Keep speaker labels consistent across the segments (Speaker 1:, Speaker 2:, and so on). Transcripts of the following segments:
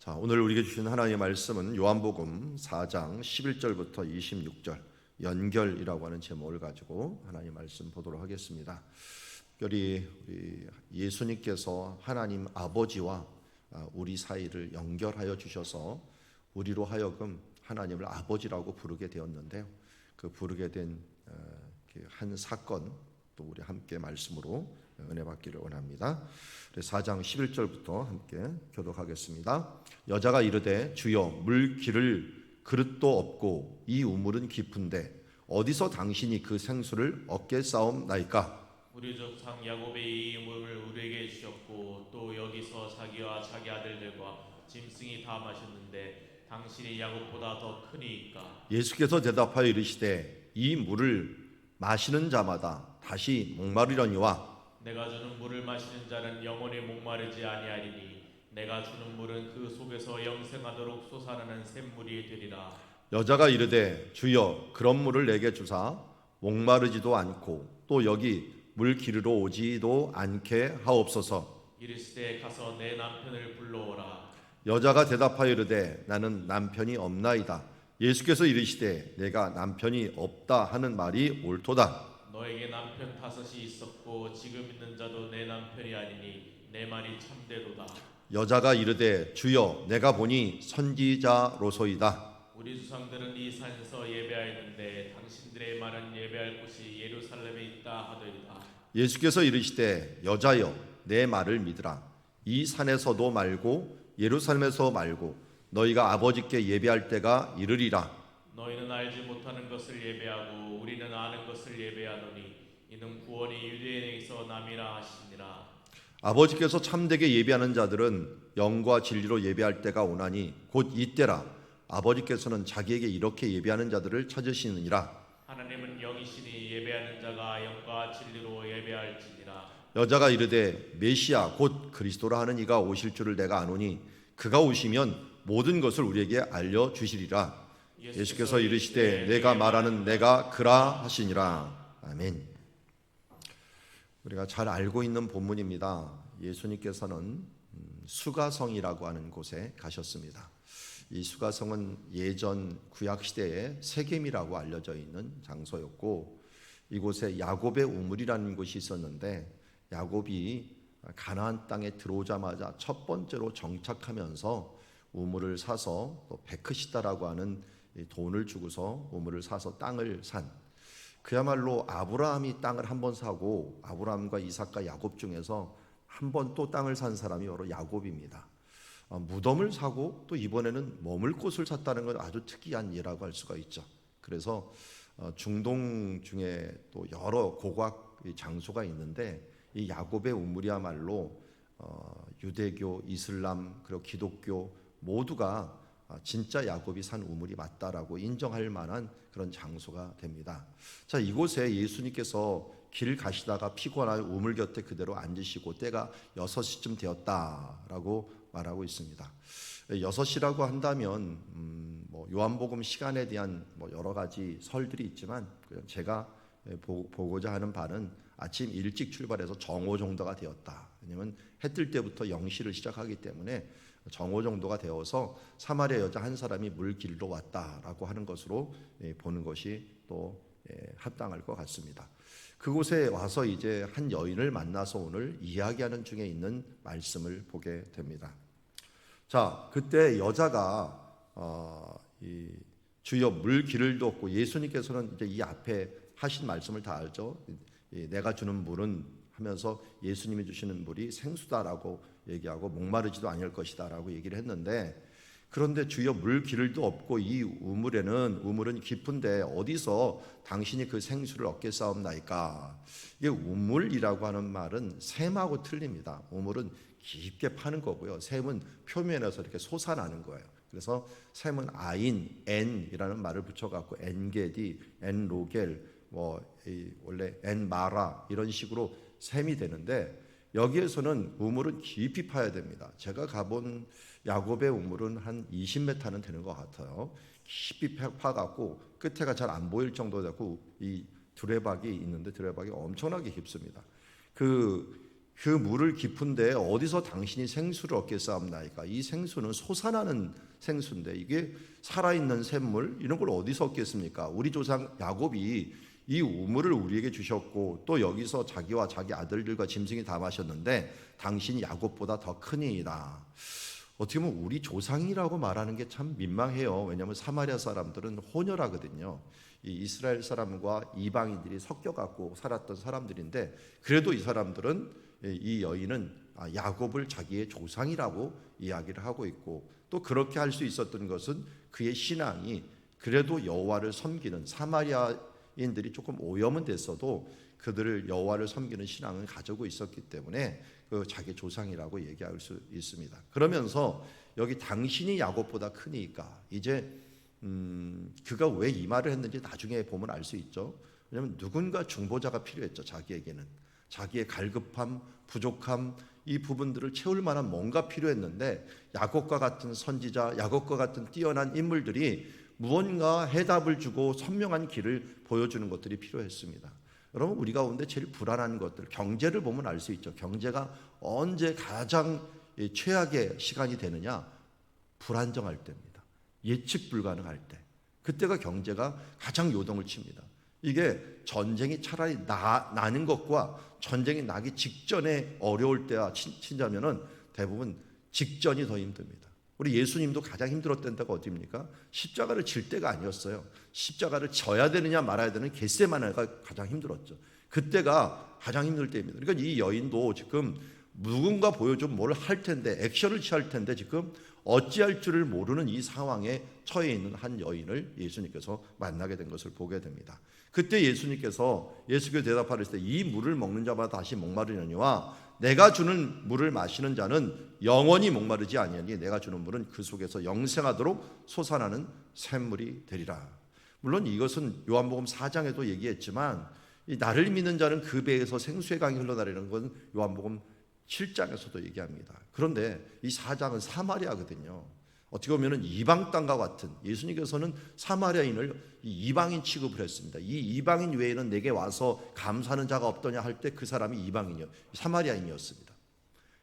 Speaker 1: 자, 오늘 우리에게 주신 하나님의 말씀은 요한복음 4장 11절부터 26절 연결이라고 하는 제목을 가지고 하나님 말씀 보도록 하겠습니다. 특별히 우리 예수님께서 하나님 아버지와 아, 우리 사이를 연결하여 주셔서 우리로 하여금 하나님을 아버지라고 부르게 되었는데요. 그 부르게 된 한 사건 또 우리 함께 말씀으로 은혜 받기를 원합니다. 4장 11절부터 함께 교독하겠습니다. 여자가 이르되 주여 물 기를 그릇도 없고 이 우물은 깊은데 어디서 당신이 그 생수를 얻게 싸움나이까
Speaker 2: 우리 조상 야곱의 이 우물을 우리에게 주셨고 또 여기서 자기와 자기 아들들과 짐승이 다 마셨는데 당신이 야곱보다 더 크니까
Speaker 1: 예수께서 대답하여 이르시되 이 물을 마시는 자마다 다시 목마르려니와
Speaker 2: 내가 주는 물을 마시는 자는 영원히 목마르지 아니하리니 내가 주는 물은 그 속에서 영생하도록 솟아나는 샘물이 되리라.
Speaker 1: 여자가 이르되 주여 그런 물을 내게 주사 목마르지도 않고 또 여기 물 기르러 오지도 않게 하옵소서.
Speaker 2: 이르시되 가서 내 남편을 불러오라.
Speaker 1: 여자가 대답하여 이르되 나는 남편이 없나이다. 예수께서 이르시되 내가 남편이 없다 하는 말이 옳도다
Speaker 2: 너에게 남편 다섯이 있었고 지금 있는 자도 내 남편이 아니니 내 말이 참되도다.
Speaker 1: 여자가 이르되 주여 내가 보니 선지자로소이다.
Speaker 2: 우리 조상들은 이 산에서 예배하였는데 당신들의 말은 예배할 곳이 예루살렘에 있다 하더이다.
Speaker 1: 예수께서 이르시되 여자여 내 말을 믿으라. 이 산에서도 말고 예루살렘에서 말고 너희가 아버지께 예배할 때가 이르리라.
Speaker 2: 너희는 알지 못하는 것을 예배하고 우리는 아는 것을 예배하노니 이는 구원이 유대인에게서 남이라 하시니라.
Speaker 1: 아버지께서 참되게 예배하는 자들은 영과 진리로 예배할 때가 오나니 곧 이때라. 아버지께서는 자기에게 이렇게 예배하는 자들을 찾으시느니라.
Speaker 2: 하나님은 영이시니 예배하는 자가 영과 진리로 예배할지니라.
Speaker 1: 여자가 이르되 메시아 곧 그리스도라 하는 이가 오실 줄을 내가 아노니 그가 오시면 모든 것을 우리에게 알려 주시리라. 예수께서 이르시되 내가 말하는 내가 그라 하시니라. 아멘 우리가 잘 알고 있는 본문입니다. 예수님께서는 음, 수가성이라고 하는 곳에 가셨습니다. 이 수가성은 예전 구약 시대의 세겜이라고 알려져 있는 장소였고 이곳에 야곱의 우물이라는 곳이 있었는데 야곱이 가나안 땅에 들어오자마자 첫 번째로 정착하면서 우물을 사서 또 베크시다라고 하는 이 돈을 주고서 우물을 사서 땅을 산 그야말로 아브라함이 땅을 한 번 사고 아브라함과 이삭과 야곱 중에서 한 번 또 땅을 산 사람이 바로 야곱입니다. 어, 무덤을 사고 또 이번에는 머물 곳을 샀다는 건 아주 특이한 예라고 할 수가 있죠. 그래서 어, 중동 중에 또 여러 고곽 장소가 있는데 이 야곱의 우물이야말로 어, 유대교, 이슬람 그리고 기독교 모두가 아, 진짜 야곱이 산 우물이 맞다라고 인정할 만한 그런 장소가 됩니다. 자 이곳에 예수님께서 길 가시다가 피곤한 우물 곁에 그대로 앉으시고 때가 6시쯤 되었다라고 말하고 있습니다. 6시라고 한다면 음, 뭐 요한복음 시간에 대한 뭐 여러 가지 설들이 있지만 제가 보, 보고자 하는 바는 아침 일찍 출발해서 정오 정도가 되었다. 왜냐면 해 뜰 때부터 영시를 시작하기 때문에 정오 정도가 되어서 사마리아 여자 한 사람이 물 길러 왔다라고 하는 것으로 예, 보는 것이 또 예, 합당할 것 같습니다. 그곳에 와서 이제 한 여인을 만나서 오늘 이야기하는 중에 있는 말씀을 보게 됩니다. 자, 그때 여자가 어, 이 주여 물 길을도 없고 예수님께서는 이제 이 앞에 하신 말씀을 다 알죠. 이 내가 주는 물은 하면서 예수님이 주시는 물이 생수다라고 얘기하고 목마르지도 아니할 것이다라고 얘기를 했는데 그런데 주여 물 기를도 없고 이 우물에는 우물은 깊은데 어디서 당신이 그 생수를 얻게 싸움나이까 이게 우물이라고 하는 말은 샘하고 틀립니다. 우물은 깊게 파는 거고요. 샘은 표면에서 이렇게 솟아나는 거예요. 그래서 샘은 아인, 엔이라는 말을 붙여갖고 엔게디, 엔로겔, 뭐 원래 엔마라 이런 식으로 샘이 되는데 여기에서는 우물은 깊이 파야 됩니다. 제가 가본 야곱의 우물은 한 20m는 되는 것 같아요. 깊이 파갖고 끝에가 잘 안 보일 정도 되고 이 두레박이 있는데 두레박이 엄청나게 깊습니다. 그 그 물을 깊은데 어디서 당신이 생수를 얻겠사옵나이까? 이 생수는 솟아나는 생수인데 이게 살아있는 샘물 이런 걸 어디서 얻겠습니까? 우리 조상 야곱이 이 우물을 우리에게 주셨고 또 여기서 자기와 자기 아들들과 짐승이 다 마셨는데 당신이 야곱보다 더 크니이다. 어떻게 보면 우리 조상이라고 말하는 게 참 민망해요. 왜냐하면 사마리아 사람들은 혼혈하거든요. 이 이스라엘 사람과 이방인들이 섞여 갖고 살았던 사람들인데 그래도 이 사람들은 이 여인은 아, 야곱을 자기의 조상이라고 이야기를 하고 있고 또 그렇게 할 수 있었던 것은 그의 신앙이 그래도 여호와를 섬기는 사마리아 인들이 조금 오염은 됐어도 그들을 여호와를 섬기는 신앙을 가지고 있었기 때문에 그 자기 조상이라고 얘기할 수 있습니다. 그러면서 여기 당신이 야곱보다 크니까 이제 음, 그가 왜 이 말을 했는지 나중에 보면 알 수 있죠. 왜냐하면 누군가 중보자가 필요했죠. 자기에게는 자기의 갈급함, 부족함 이 부분들을 채울 만한 뭔가 필요했는데 야곱과 같은 선지자, 야곱과 같은 뛰어난 인물들이 무언가 해답을 주고 선명한 길을 보여주는 것들이 필요했습니다. 여러분 우리 가운데 제일 불안한 것들 경제를 보면 알 수 있죠. 경제가 언제 가장 이 최악의 시간이 되느냐? 불안정할 때입니다. 예측 불가능할 때. 그때가 경제가 가장 요동을 칩니다. 이게 전쟁이 차라리 나, 나는 것과 전쟁이 나기 직전에 어려울 때와 친, 친자면은 대부분 직전이 더 힘듭니다. 우리 예수님도 가장 힘들었던 때가 어디입니까? 십자가를 질 때가 아니었어요. 십자가를 져야 되느냐 말아야 되는 겟세마네가 가장 힘들었죠. 그때가 가장 힘들 때입니다. 그러니까 이 여인도 지금 누군가 보여주면 뭘할 텐데 액션을 취할 텐데 지금 어찌할 줄을 모르는 이 상황에 처해 있는 한 여인을 예수님께서 만나게 된 것을 보게 됩니다. 그때 예수님께서 예수께 대답하실 때 이 물을 먹는 자마다 다시 목마르려니와 내가 주는 물을 마시는 자는 영원히 목마르지 아니하니 내가 주는 물은 그 속에서 영생하도록 솟아나는 샘물이 되리라. 물론 이것은 요한복음 4장에도 얘기했지만 이 나를 믿는 자는 그 배에서 생수의 강이 흘러나리는 건 요한복음 7장에서도 얘기합니다. 그런데 이 4장은 사마리아거든요. 어떻게 보면 이방 땅과 같은 예수님께서는 사마리아인을 이방인 취급을 했습니다. 이 이방인 외에는 내게 와서 감사하는 자가 없더냐 할 때 그 사람이 이방인이요 사마리아인이었습니다.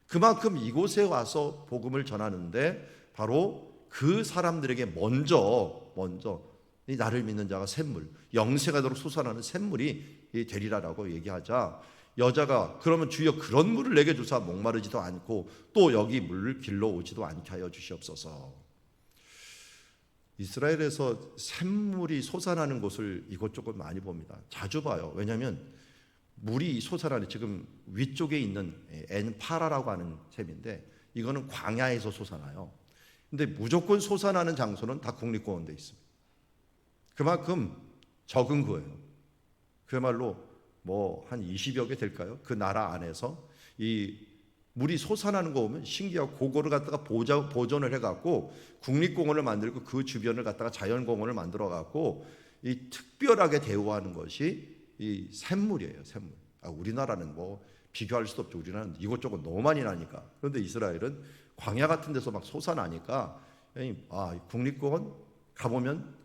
Speaker 1: 그만큼 이곳에 와서 복음을 전하는데 바로 그 사람들에게 먼저 먼저 이 나를 믿는 자가 샘물 영생하도록 솟아나는 샘물이 되리라라고 얘기하자 여자가 그러면 주여 그런 물을 내게 주사 목마르지도 않고 또 여기 물을 길러 오지도 않게 하여 주시옵소서. 이스라엘에서 샘물이 솟아나는 곳을 이곳저곳 많이 봅니다. 자주 봐요. 왜냐하면 물이 솟아나는 지금 위쪽에 있는 엔파라라고 하는 샘인데 이거는 광야에서 솟아나요. 근데 무조건 솟아나는 장소는 다 국립공원돼 있습니다. 그만큼 적은 거예요. 그야말로 뭐 한 20여 개 될까요? 그 나라 안에서 이 물이 솟아나는 거 보면 신기하고 그거를 갖다가 보자, 보존을 해갖고 국립공원을 만들고 그 주변을 갖다가 자연공원을 만들어 갖고 이 특별하게 대우하는 것이 이 샘물이에요, 샘물. 아, 우리나라는 뭐 비교할 수도 없죠. 우리나라는 이곳저곳 너무 많이 나니까. 그런데 이스라엘은 광야 같은 데서 막 솟아나니까 아, 국립공원 가보면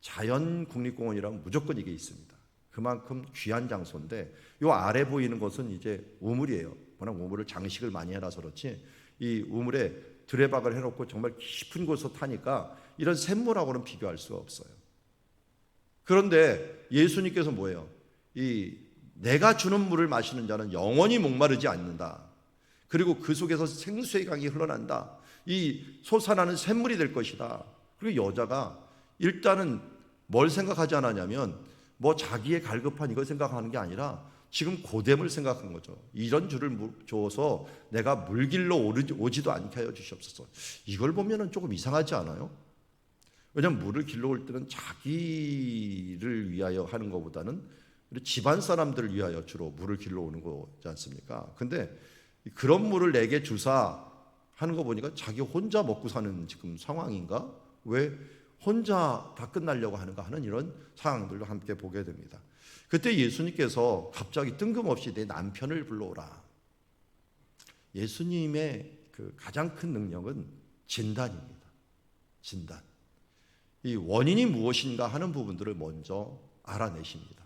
Speaker 1: 자연 국립공원이라면 무조건 이게 있습니다. 그만큼 귀한 장소인데 요 아래 보이는 것은 이제 우물이에요. 워낙 우물을 장식을 많이 해놔서 그렇지 이 우물에 드레박을 해놓고 정말 깊은 곳으로 타니까 이런 샘물하고는 비교할 수가 없어요. 그런데 예수님께서 뭐예요? 이 내가 주는 물을 마시는 자는 영원히 목마르지 않는다. 그리고 그 속에서 생수의 강이 흘러난다. 이 솟아나는 샘물이 될 것이다. 그리고 여자가 일단은 뭘 생각하지 않았냐면 뭐 자기의 갈급한 이걸 생각하는 게 아니라 지금 고됨을 생각한 거죠. 이런 줄을 줘서 내가 물길로 오지도 않게 하여 주시옵소서. 이걸 보면은 조금 이상하지 않아요? 왜냐하면 물을 길러 올 때는 자기를 위하여 하는 것보다는 집안 사람들을 위하여 주로 물을 길러 오는 거지 않습니까? 근데 그런 물을 내게 주사 하는 거 보니까 자기 혼자 먹고 사는 지금 상황인가? 왜 혼자 다 끝나려고 하는가 하는 이런 상황들도 함께 보게 됩니다. 그때 예수님께서 갑자기 뜬금없이 내 남편을 불러오라. 예수님의 그 가장 큰 능력은 진단입니다. 진단. 이 원인이 무엇인가 하는 부분들을 먼저 알아내십니다.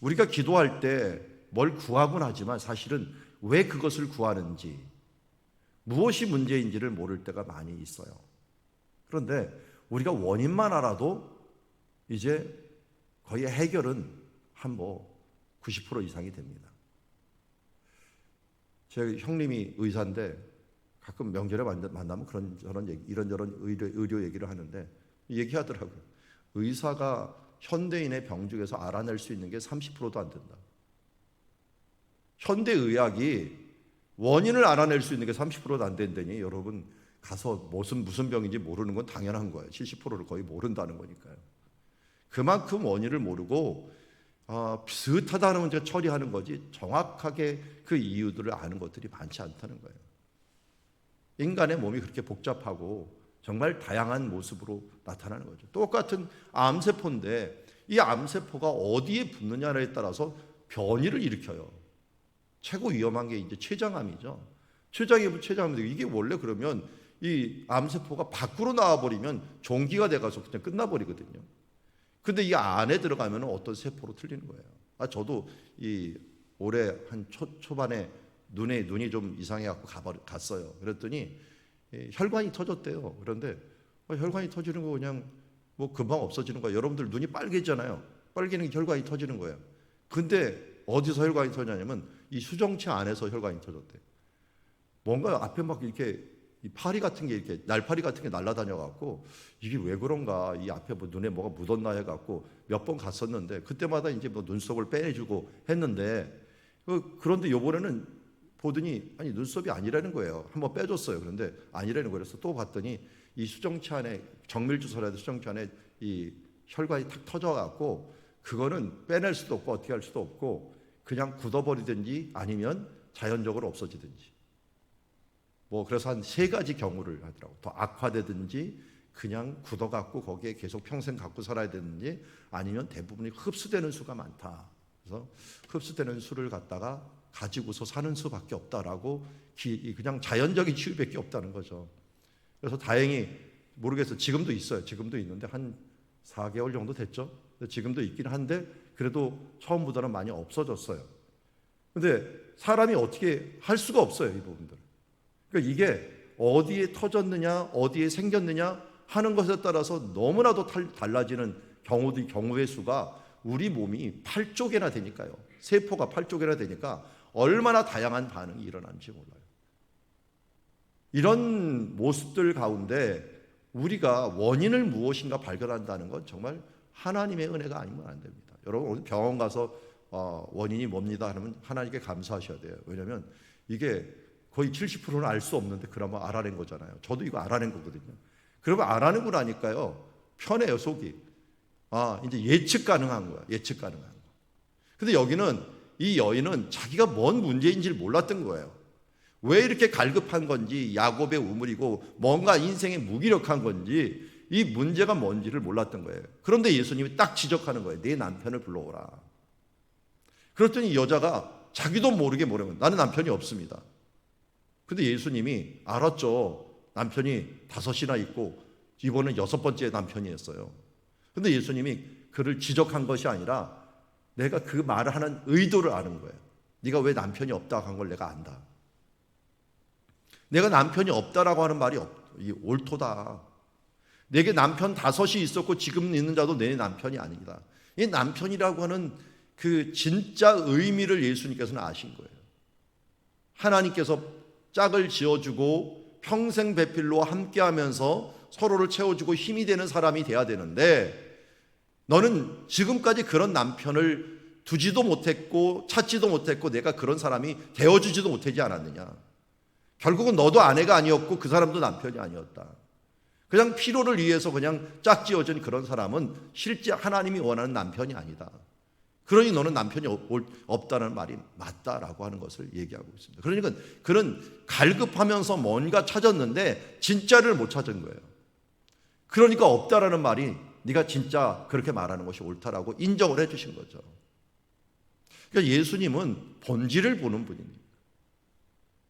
Speaker 1: 우리가 기도할 때 뭘 구하곤 하지만 사실은 왜 그것을 구하는지 무엇이 문제인지를 모를 때가 많이 있어요. 그런데 우리가 원인만 알아도 이제 거의 해결은 한 뭐 90% 이상이 됩니다. 제 형님이 의사인데 가끔 명절에 만나- 만나면 그런 저런 얘기, 이런저런 의료, 의료 얘기를 하는데 얘기하더라고요. 의사가 현대인의 병 중에서 알아낼 수 있는 게 30%도 안 된다. 현대 의학이 원인을 알아낼 수 있는 게 30%도 안 된다니 여러분 가서 무슨 무슨 병인지 모르는 건 당연한 거예요. 70%를 거의 모른다는 거니까요. 그만큼 원인을 모르고 아, 비슷하다는 문제 처리하는 거지 정확하게 그 이유들을 아는 것들이 많지 않다는 거예요. 인간의 몸이 그렇게 복잡하고 정말 다양한 모습으로 나타나는 거죠. 똑같은 암세포인데 이 암세포가 어디에 붙느냐에 따라서 변이를 일으켜요. 최고 위험한 게 이제 췌장암이죠. 췌장암은 췌장암인데 이게 원래 그러면 이 암세포가 밖으로 나와버리면 종기가 돼가서 그냥 끝나버리거든요. 근데 이 안에 들어가면 어떤 세포로 틀리는 거예요. 아 저도 이 올해 한 초, 초반에 눈에 눈이 좀 이상해갖고 가버 갔어요. 그랬더니 이 혈관이 터졌대요. 그런데 어, 혈관이 터지는 거 그냥 뭐 금방 없어지는 거예요. 여러분들 눈이 빨개잖아요. 빨개는 게 혈관이 터지는 거예요. 근데 어디서 혈관이 터졌냐면 이 수정체 안에서 혈관이 터졌대. 뭔가 앞에 막 이렇게 이 파리 같은 게 이렇게 날파리 같은 게 날아다녀 갖고 이게 왜 그런가 이 앞에 뭐 눈에 뭐가 묻었나 해 갖고 몇 번 갔었는데 그때마다 이제 뭐 눈썹을 빼내주고 했는데 그- 그런데 요번에는 보더니 아니 눈썹이 아니라는 거예요. 한번 빼줬어요. 그런데 아니라는 거예요. 그래서 또 봤더니 이 수정체 안에 정밀 주사라도 수정체 안에 이 혈관이 탁 터져 갖고 그거는 빼낼 수도 없고 어떻게 할 수도 없고 그냥 굳어버리든지 아니면 자연적으로 없어지든지 뭐 그래서 한 세 가지 경우를 하더라고. 더 악화되든지 그냥 굳어 갖고 거기에 계속 평생 갖고 살아야 되는지 아니면 대부분이 흡수되는 수가 많다. 그래서 흡수되는 수를 갖다가 가지고서 사는 수밖에 없다라고 기- 그냥 자연적인 치유밖에 없다는 거죠. 그래서 다행히 모르겠어요. 지금도 있어요. 지금도 있는데 한 4개월 정도 됐죠. 지금도 있긴 한데 그래도 처음보다는 많이 없어졌어요. 근데 사람이 어떻게 할 수가 없어요, 이 부분들. 그러니까 이게 어디에 터졌느냐, 어디에 생겼느냐 하는 것에 따라서 너무나도 탈- 달라지는 경우도 경우의 수가 우리 몸이 8쪽이나 되니까요. 세포가 8쪽이나 되니까 얼마나 다양한 반응이 일어나는지 몰라요. 이런 모습들 가운데 우리가 원인을 무엇인가 발견한다는 건 정말 하나님의 은혜가 아니면 안 됩니다. 여러분 오늘 병원 가서 어, 원인이 뭡니다 하면 하나님께 감사하셔야 돼요. 왜냐하면 이게 거의 70%는 알 수 없는데 그나마 알아낸 거잖아요. 저도 이거 알아낸 거거든요. 그러면 알아내고 나니까요 편해요 속이. 아 이제 예측 가능한 거야. 예측 가능한 거. 근데 여기는 이 여인은 자기가 뭔 문제인지를 몰랐던 거예요. 왜 이렇게 갈급한 건지 야곱의 우물이고 뭔가 인생에 무기력한 건지 이 문제가 뭔지를 몰랐던 거예요. 그런데 예수님이 딱 지적하는 거예요. 내 남편을 불러오라. 그랬더니 여자가 자기도 모르게 뭐라면 나는 남편이 없습니다. 근데 예수님이 알았죠. 남편이 다섯이나 있고 이번엔 여섯 번째 남편이었어요. 근데 예수님이 그를 지적한 것이 아니라 내가 그 말을 하는 의도를 아는 거예요. 네가 왜 남편이 없다고 한 걸 내가 안다. 내가 남편이 없다라고 하는 말이 옳도다. 내게 남편 다섯이 있었고 지금 있는 자도 내 남편이 아니다. 이 남편이라고 하는 그 진짜 의미를 예수님께서는 아신 거예요. 하나님께서 짝을 지어주고 평생 배필로 함께하면서 서로를 채워주고 힘이 되는 사람이 돼야 되는데 너는 지금까지 그런 남편을 두지도 못했고 찾지도 못했고 내가 그런 사람이 되어주지도 못하지 않았느냐. 결국은 너도 아내가 아니었고 그 사람도 남편이 아니었다. 그냥 피로를 위해서 그냥 짝지어진 그런 사람은 실제 하나님이 원하는 남편이 아니다. 그러니 너는 남편이 없- 없다는 말이 맞다라고 하는 것을 얘기하고 있습니다. 그러니까 그는 갈급하면서 뭔가 찾았는데 진짜를 못 찾은 거예요. 그러니까 없다라는 말이 네가 진짜 그렇게 말하는 것이 옳다라고 인정을 해 주신 거죠. 그러니까 예수님은 본질을 보는 분입니다.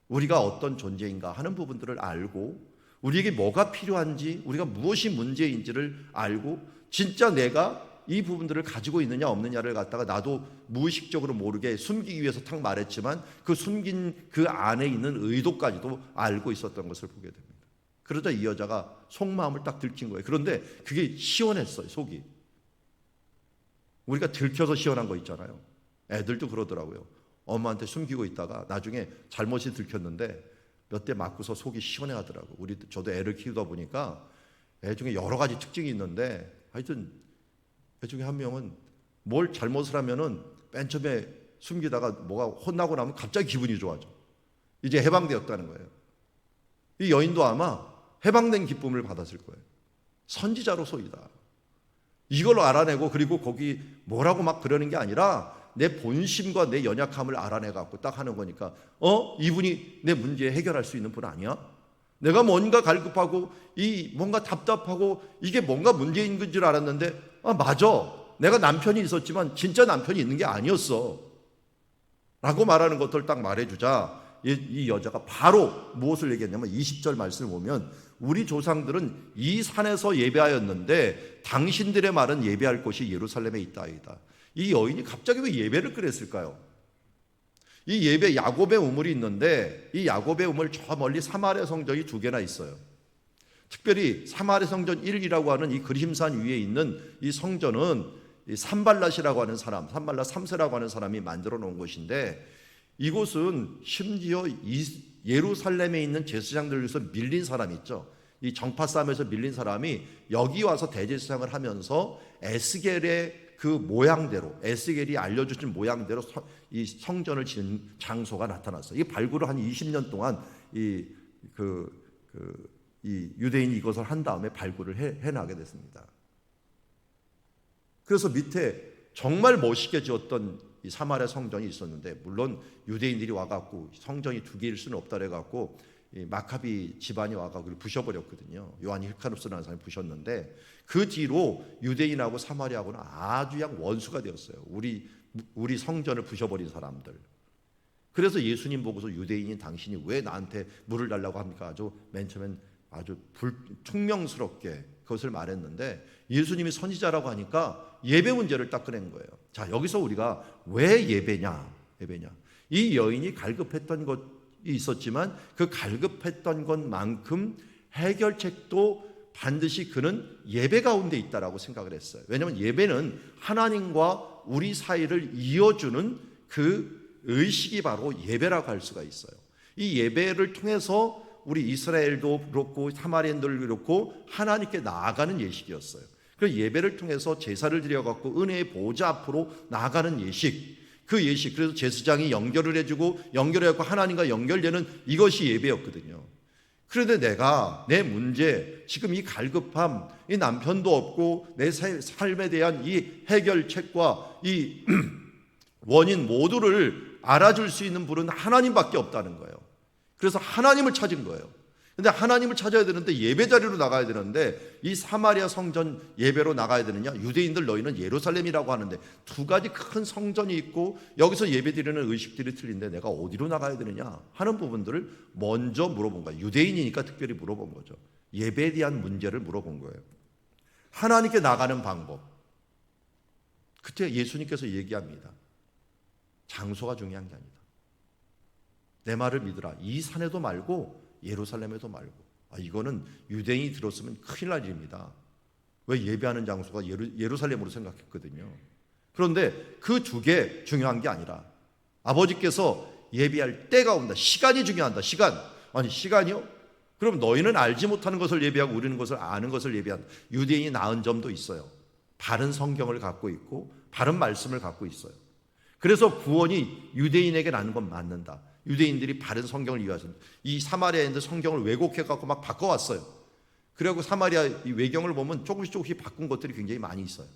Speaker 1: 우리가 어떤 존재인가 하는 부분들을 알고 우리에게 뭐가 필요한지 우리가 무엇이 문제인지를 알고 진짜 내가 이 부분들을 가지고 있느냐 없느냐를 갖다가 나도 무의식적으로 모르게 숨기기 위해서 탁 말했지만 그 숨긴 그 안에 있는 의도까지도 알고 있었던 것을 보게 됩니다. 그러자 이 여자가 속마음을 딱 들킨 거예요. 그런데 그게 시원했어요, 속이. 우리가 들켜서 시원한 거 있잖아요. 애들도 그러더라고요. 엄마한테 숨기고 있다가 나중에 잘못이 들켰는데 몇 대 맞고서 속이 시원해 하더라고. 우리 저도 애를 키우다 보니까 애 중에 여러 가지 특징이 있는데 하여튼 애 중에 한 명은 뭘 잘못을 하면은 맨 처음에 숨기다가 뭐가 혼나고 나면 갑자기 기분이 좋아져. 이제 해방되었다는 거예요. 이 여인도 아마 해방된 기쁨을 받았을 거예요. 선지자로서이다. 이걸 알아내고 그리고 거기 뭐라고 막 그러는 게 아니라 내 본심과 내 연약함을 알아내 갖고 딱 하는 거니까 어 이분이 내 문제 해결할 수 있는 분 아니야? 내가 뭔가 갈급하고 이 뭔가 답답하고 이게 뭔가 문제인 줄 알았는데 아 맞아 내가 남편이 있었지만 진짜 남편이 있는 게 아니었어 라고 말하는 것들 딱 말해주자 이, 이 여자가 바로 무엇을 얘기했냐면 20절 말씀을 보면 우리 조상들은 이 산에서 예배하였는데 당신들의 말은 예배할 곳이 예루살렘에 있다이다. 이 여인이 갑자기 왜 예배를 그랬을까요? 이 예배 야곱의 우물이 있는데 이 야곱의 우물 저 멀리 사마리아 성전이 두 개나 있어요. 특별히 사마리아 성전 1이라고 하는 이 그림산 위에 있는 이 성전은 이 산발랏이라고 하는 사람, 산발랏 3세라고 하는 사람이 만들어 놓은 곳인데 이곳은 심지어 이 예루살렘에 있는 제사장들에서 밀린 사람 있죠. 이 정파 싸움에서 밀린 사람이 여기 와서 대제사장을 하면서 에스겔의 그 모양대로 에스겔이 알려주신 모양대로 서- 이 성전을 지은 장소가 나타났어요. 이 발굴을 한 20년 동안 이그 그 이 유대인이 이것을 한 다음에 발굴을 해, 해나게 됐습니다. 그래서 밑에 정말 멋있게 지었던 이 사마리아 성전이 있었는데 물론 유대인들이 와갖고 성전이 두 개일 수는 없다 그래갖고 이 마카비 집안이 와갖고 부셔버렸거든요. 요한이 힐카누스라는 사람이 부셨는데 그 뒤로 유대인하고 사마리아하고는 아주 양 원수가 되었어요. 우리 우리 성전을 부셔버린 사람들. 그래서 예수님 보고서 유대인인 당신이 왜 나한테 물을 달라고 합니까? 아주 맨 처음엔 아주 불, 총명스럽게 그것을 말했는데 예수님이 선지자라고 하니까 예배 문제를 딱 꺼낸 거예요. 자, 여기서 우리가 왜 예배냐? 예배냐? 이 여인이 갈급했던 것이 있었지만 그 갈급했던 것만큼 해결책도 반드시 그는 예배 가운데 있다라고 생각을 했어요. 왜냐하면 예배는 하나님과 우리 사이를 이어주는 그 의식이 바로 예배라고 할 수가 있어요. 이 예배를 통해서 우리 이스라엘도 그렇고 사마리안들도 그렇고 하나님께 나아가는 예식이었어요. 그 예배를 통해서 제사를 드려갖고 은혜의 보좌 앞으로 나아가는 예식. 그 예식. 그래서 제사장이 연결을 해주고 연결해갖고 하나님과 연결되는 이것이 예배였거든요. 그런데 내가 내 문제, 지금 이 갈급함, 이 남편도 없고 내 사- 삶에 대한 이 해결책과 이 원인 모두를 알아줄 수 있는 분은 하나님밖에 없다는 거예요. 그래서 하나님을 찾은 거예요. 근데 하나님을 찾아야 되는데 예배 자리로 나가야 되는데 이 사마리아 성전 예배로 나가야 되느냐? 유대인들 너희는 예루살렘이라고 하는데 두 가지 큰 성전이 있고 여기서 예배 드리는 의식들이 틀린데 내가 어디로 나가야 되느냐 하는 부분들을 먼저 물어본 거예요. 유대인이니까 특별히 물어본 거죠. 예배에 대한 문제를 물어본 거예요. 하나님께 나가는 방법. 그때 예수님께서 얘기합니다. 장소가 중요한 게 아니다. 내 말을 믿으라. 이 산에도 말고 예루살렘에도 말고. 아, 이거는 유대인이 들었으면 큰일 날 일입니다. 왜 예배하는 장소가 예루, 예루살렘으로 생각했거든요. 그런데 그 두 개 중요한 게 아니라 아버지께서 예배할 때가 온다. 시간이 중요한다. 시간. 아니, 시간이요? 그럼 너희는 알지 못하는 것을 예배하고 우리는 것을 아는 것을 예배한다. 유대인이 나은 점도 있어요. 바른 성경을 갖고 있고 바른 말씀을 갖고 있어요. 그래서 구원이 유대인에게 나는 건 맞는다. 유대인들이 바른 성경을 이해하서 이 사마리아인들 성경을 왜곡해 갖고 막 바꿔 왔어요. 그리고 사마리아 이 외경을 보면 조금씩 조금씩 바꾼 것들이 굉장히 많이 있어요.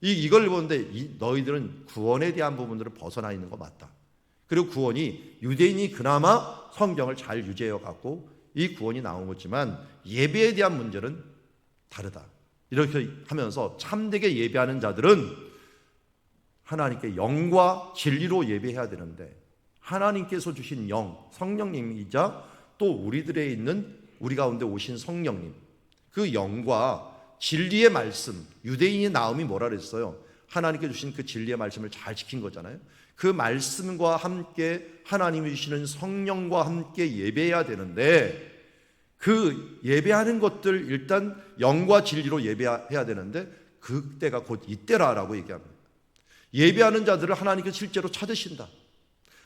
Speaker 1: 이 이걸 보는데 이 너희들은 구원에 대한 부분들을 벗어나 있는 거 맞다. 그리고 구원이 유대인이 그나마 성경을 잘 유지해 갖고 이 구원이 나온 거지만 예배에 대한 문제는 다르다. 이렇게 하면서 참되게 예배하는 자들은 하나님께 영과 진리로 예배해야 되는데 하나님께서 주신 영, 성령님이자 또 우리들에 있는 우리 가운데 오신 성령님 그 영과 진리의 말씀, 유대인의 나음이 뭐라 그랬어요? 하나님께 주신 그 진리의 말씀을 잘 지킨 거잖아요. 그 말씀과 함께 하나님이 주시는 성령과 함께 예배해야 되는데 그 예배하는 것들 일단 영과 진리로 예배해야 되는데 그때가 곧 이때라라고 얘기합니다. 예배하는 자들을 하나님께 실제로 찾으신다.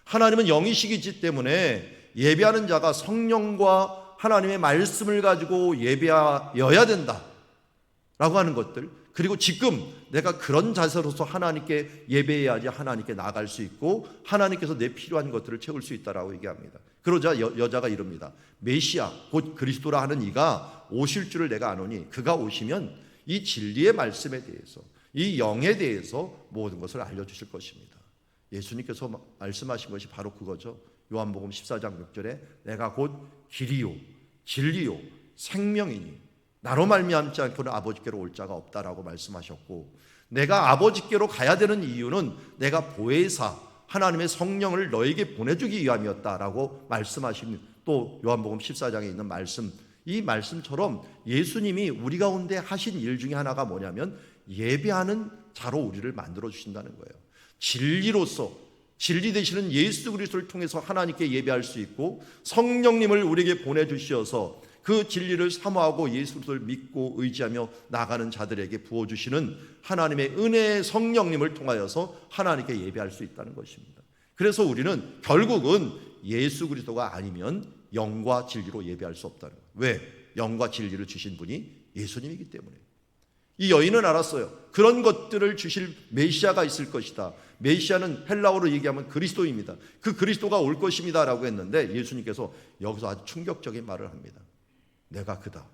Speaker 1: 하나님은 영이시기 때문에 예배하는 자가 성령과 하나님의 말씀을 가지고 예배하여야 된다. 라고 하는 것들. 그리고 지금 내가 그런 자세로서 하나님께 예배해야지 하나님께 나갈 수 있고 하나님께서 내 필요한 것들을 채울 수 있다라고 얘기합니다. 그러자 여, 여자가 이럽니다. 메시아 곧 그리스도라 하는 이가 오실 줄을 내가 아노니 그가 오시면 이 진리의 말씀에 대해서 이 영에 대해서 모든 것을 알려 주실 것입니다. 예수님께서 말씀하신 것이 바로 그거죠. 요한복음 14장 6절에 내가 곧 길이요 진리요 생명이니 나로 말미암지 않고는 아버지께로 올 자가 없다라고 말씀하셨고 내가 아버지께로 가야 되는 이유는 내가 보혜사 하나님의 성령을 너에게 보내주기 위함이었다라고 말씀하신 또 요한복음 14장에 있는 말씀 이 말씀처럼 예수님이 우리 가운데 하신 일 중에 하나가 뭐냐면 예배하는 자로 우리를 만들어 주신다는 거예요. 진리로서 진리 되시는 예수 그리스도를 통해서 하나님께 예배할 수 있고 성령님을 우리에게 보내 주시어서 그 진리를 사모하고 예수를 믿고 의지하며 나가는 자들에게 부어 주시는 하나님의 은혜의 성령님을 통하여서 하나님께 예배할 수 있다는 것입니다. 그래서 우리는 결국은 예수 그리스도가 아니면 영과 진리로 예배할 수 없다는 거예요. 왜? 영과 진리를 주신 분이 예수님이기 때문에. 이 여인은 알았어요. 그런 것들을 주실 메시아가 있을 것이다. 메시아는 헬라어로 얘기하면 그리스도입니다. 그 그리스도가 올 것입니다 라고 했는데 예수님께서 여기서 아주 충격적인 말을 합니다. 내가 그다.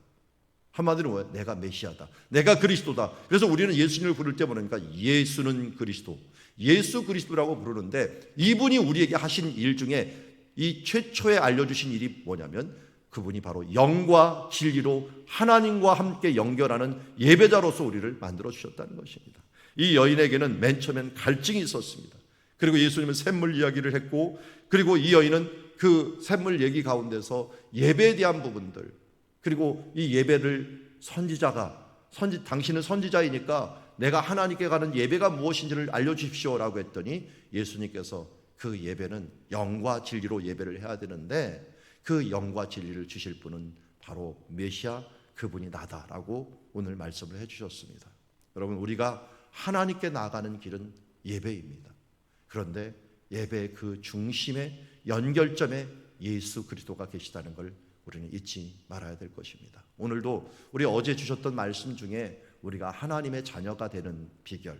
Speaker 1: 한마디로 뭐예요? 내가 메시아다. 내가 그리스도다. 그래서 우리는 예수님을 부를 때 보니까 예수는 그리스도. 예수 그리스도라고 부르는데 이분이 우리에게 하신 일 중에 이 최초에 알려주신 일이 뭐냐면 그분이 바로 영과 진리로 하나님과 함께 연결하는 예배자로서 우리를 만들어 주셨다는 것입니다. 이 여인에게는 맨 처음엔 갈증이 있었습니다. 그리고 예수님은 샘물 이야기를 했고 그리고 이 여인은 그 샘물 얘기 가운데서 예배에 대한 부분들 그리고 이 예배를 선지자가 선지 당신은 선지자이니까 내가 하나님께 가는 예배가 무엇인지를 알려 주십시오라고 했더니 예수님께서 그 예배는 영과 진리로 예배를 해야 되는데 그 영과 진리를 주실 분은 바로 메시아 그분이 나다라고 오늘 말씀을 해 주셨습니다. 여러분 우리가 하나님께 나가는 길은 예배입니다. 그런데 예배의 그 중심에 연결점에 예수 그리스도가 계시다는 걸 우리는 잊지 말아야 될 것입니다. 오늘도 우리 어제 주셨던 말씀 중에 우리가 하나님의 자녀가 되는 비결,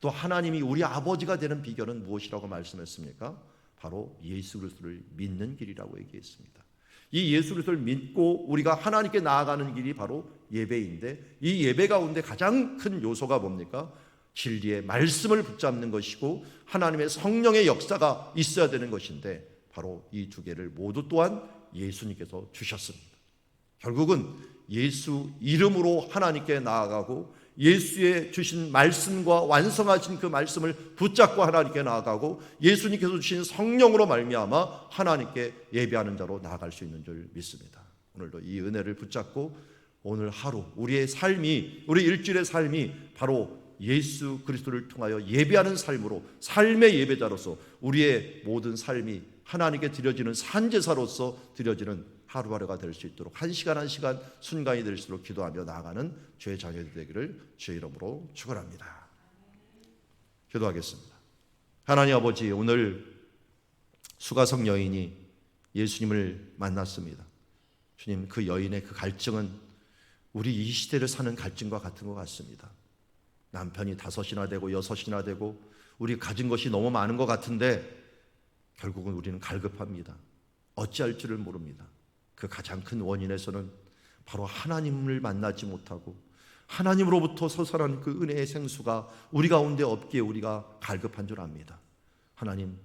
Speaker 1: 또 하나님이 우리 아버지가 되는 비결은 무엇이라고 말씀했습니까? 바로 예수 그리스도를 믿는 길이라고 얘기했습니다. 이 예수 그리스도를 믿고 우리가 하나님께 나아가는 길이 바로 예배인데 이 예배 가운데 가장 큰 요소가 뭡니까? 진리의 말씀을 붙잡는 것이고 하나님의 성령의 역사가 있어야 되는 것인데 바로 이 두 개를 모두 또한 예수님께서 주셨습니다. 결국은 예수 이름으로 하나님께 나아가고 예수의 주신 말씀과 완성하신 그 말씀을 붙잡고 하나님께 나아가고 예수님께서 주신 성령으로 말미암아 하나님께 예배하는 자로 나아갈 수 있는 줄 믿습니다. 오늘도 이 은혜를 붙잡고 오늘 하루 우리의 삶이 우리 일주일의 삶이 바로 예수 그리스도를 통하여 예배하는 삶으로 삶의 예배자로서 우리의 모든 삶이 하나님께 드려지는 산제사로서 드려지는 하루하루가 될 수 있도록 한 시간 한 시간 순간이 될수록 기도하며 나아가는 주의 자녀들 되기를 주의 이름으로 축원합니다. 기도하겠습니다. 하나님 아버지 오늘 수가성 여인이 예수님을 만났습니다. 주님 그 여인의 그 갈증은 우리 이 시대를 사는 갈증과 같은 것 같습니다. 남편이 다섯이나 되고 여섯이나 되고 우리 가진 것이 너무 많은 것 같은데 결국은 우리는 갈급합니다. 어찌할 줄을 모릅니다. 그 가장 큰 원인에서는 바로 하나님을 만나지 못하고 하나님으로부터 솟아난 그 은혜의 생수가 우리 가운데 없기에 우리가 갈급한 줄 압니다. 하나님,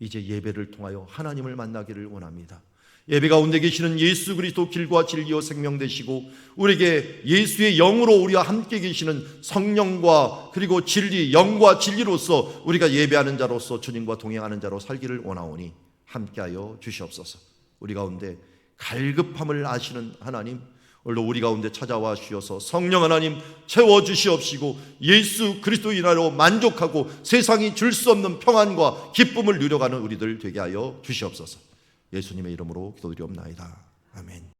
Speaker 1: 이제 예배를 통하여 하나님을 만나기를 원합니다. 예배 가운데 계시는 예수 그리스도 길과 진리요 생명 되시고 우리에게 예수의 영으로 우리와 함께 계시는 성령과 그리고 진리 영과 진리로서 우리가 예배하는 자로서 주님과 동행하는 자로 살기를 원하오니 함께하여 주시옵소서. 우리 가운데 갈급함을 아시는 하나님 오늘도 우리 가운데 찾아와 주셔서 성령 하나님 채워 주시옵시고 예수 그리스도 인하로 만족하고 세상이 줄 수 없는 평안과 기쁨을 누려가는 우리들 되게 하여 주시옵소서. 예수님의 이름으로 기도드리옵나이다. 아멘.